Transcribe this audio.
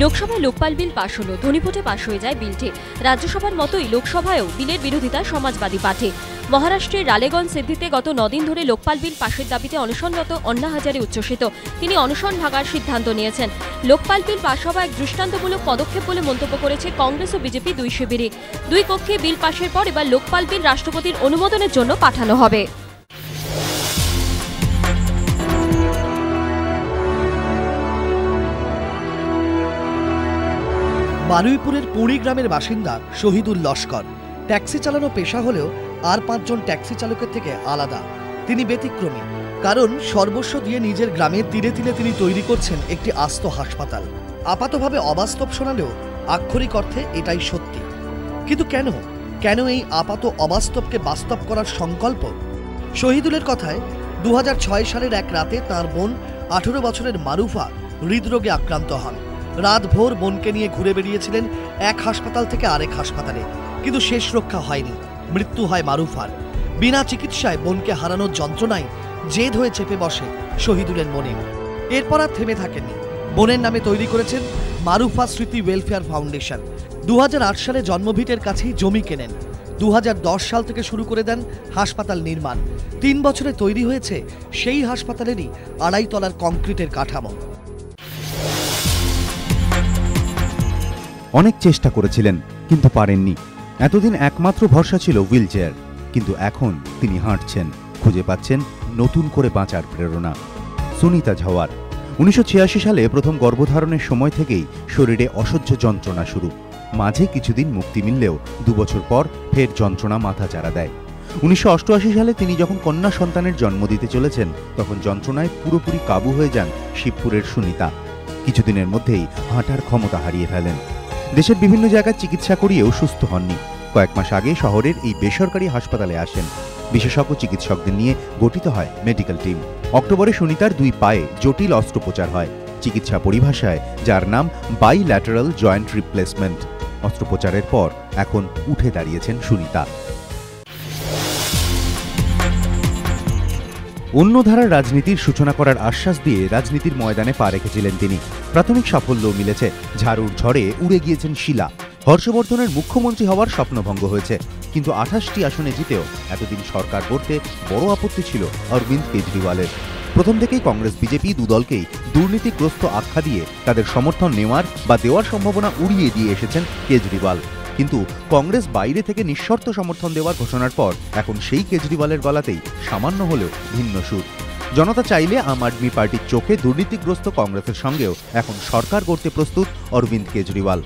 লোকসভায় লোকপাল বিল পাশ হলো ধনীপটে পাশ হয়ে যায় বিলটি। রাজ্যসভার মতোই লোকসভায়ও বিলের বিরোধিতা সমাজবাদী পার্টি মহারাষ্ট্রের রালেগঞ্জ সিদ্ধিতে গত নদিন ধরে লোকপাল বিল পাশের দাবিতে অনশনরত অন্না হাজারে উচ্ছ্বসিত। তিনি অনশন ভাগার সিদ্ধান্ত নিয়েছেন। লোকপাল বিল পাশ হওয়া এক দৃষ্টান্তমূলক পদক্ষেপ বলে মন্তব্য করেছে কংগ্রেস ও বিজেপি দুই শিবিরই দুই কক্ষে বিল পাশের পর এবার লোকপাল বিল রাষ্ট্রপতির অনুমোদনের জন্য পাঠানো হবে। বারুইপুরের পুরী গ্রামের বাসিন্দা শহীদুল লস্কর। ট্যাক্সি চালানো পেশা হলেও আর পাঁচজন ট্যাক্সি চালকের থেকে আলাদা। তিনি ব্যতিক্রমী। কারণ সর্বস্ব দিয়ে নিজের গ্রামের তীরে তীরে তিনি তৈরি করছেন একটি আস্ত হাসপাতাল। আপাতভাবে অবাস্তব শোনালেও আক্ষরিক অর্থে এটাই সত্যি। কিন্তু কেন? কেন এই আপাত অবাস্তবকে বাস্তব করার সংকল্প? শহীদুলের কথায় দু হাজার ছয় সালের এক রাতে তার বোন আঠেরো বছরের মারুফা হৃদরোগে আক্রান্ত হন। রাত ভোর বোনকে নিয়ে ঘুরে বেরিয়েছিলেন এক হাসপাতাল থেকে আরেক হাসপাতালে। কিন্তু শেষ রক্ষা হয়নি। মৃত্যু হয় মারুফার। বিনা চিকিৎসায় বোনকে হারানোর যন্ত্রণায় জেদ হয়ে চেপে বসে শহীদুলের মনে। এরপর আর থেমে থাকেননি। বোনের নামে তৈরি করেছেন মারুফা স্মৃতি ওয়েলফেয়ার ফাউন্ডেশন। দু হাজার আট সালে জন্মভিটের কাছেই জমি কেনেন। দু হাজার দশ সাল থেকে শুরু করে দেন হাসপাতাল নির্মাণ। তিন বছরে তৈরি হয়েছে সেই হাসপাতালেরই আড়াই তলার কংক্রিটের কাঠামো। অনেক চেষ্টা করেছিলেন, কিন্তু পারেননি। এতদিন একমাত্র ভরসা ছিল হুইল কিন্তু এখন তিনি হাঁটছেন। খুঁজে পাচ্ছেন নতুন করে বাঁচার প্রেরণা। সুনিতা ঝাওয়ার, উনিশশো ছিয়াশি সালে প্রথম গর্ভধারণের সময় থেকেই শরীরে অসহ্য যন্ত্রণা শুরু। মাঝে কিছুদিন মুক্তি মিললেও দুবছর পর ফের যন্ত্রণা মাথা চারা দেয়। উনিশশো অষ্টআশি সালে তিনি যখন কন্যা সন্তানের জন্ম দিতে চলেছেন, তখন যন্ত্রণায় পুরোপুরি কাবু হয়ে যান শিবপুরের সুনিতা। কিছুদিনের মধ্যেই হাঁটার ক্ষমতা হারিয়ে ফেলেন। দেশের বিভিন্ন জায়গায় চিকিৎসা করিয়েও সুস্থ হননি। কয়েক মাস আগে শহরের এই বেসরকারি হাসপাতালে আসেন। বিশেষজ্ঞ চিকিৎসকদের নিয়ে গঠিত হয় মেডিকেল টিম। অক্টোবরে সুনিতার দুই পায়ে জটিল অস্ত্রোপচার হয়। চিকিৎসা পরিভাষায়, যার নাম বাইল্যাটারাল জয়েন্ট রিপ্লেসমেন্ট অস্ত্রোপচারের পর এখন উঠে দাঁড়িয়েছেন সুনিতা। অন্য ধারার রাজনীতির সূচনা করার আশ্বাস দিয়ে রাজনীতির ময়দানে পা রেখেছিলেন তিনি। প্রাথমিক সাফল্যও মিলেছে। ঝাড়ুর ঝড়ে উড়ে গিয়েছেন শিলা। হর্ষবর্ধনের মুখ্যমন্ত্রী হওয়ার স্বপ্নভঙ্গ হয়েছে। কিন্তু আঠাশটি আসনে জিতেও এতদিন সরকার করতে বড় আপত্তি ছিল অরবিন্দ কেজরিওয়ালের। প্রথম থেকেই কংগ্রেস, বিজেপি দুদলকেই দুর্নীতিগ্রস্ত আখ্যা দিয়ে তাদের সমর্থন নেওয়ার বা দেওয়ার সম্ভাবনা উড়িয়ে দিয়ে এসেছেন কেজরিওয়াল। কিন্তু কংগ্রেস বাইরে থেকে নিঃশর্ত সমর্থন দেওয়ার ঘোষণার পর এখন সেই কেজরিওয়ালের গলাতেই সামান্য হলেও ভিন্ন সুর। জনতা চাইলে আম আদমি পার্টির চোখে দুর্নীতিগ্রস্ত কংগ্রেসের সঙ্গেও এখন সরকার করতে প্রস্তুত অরবিন্দ কেজরিওয়াল।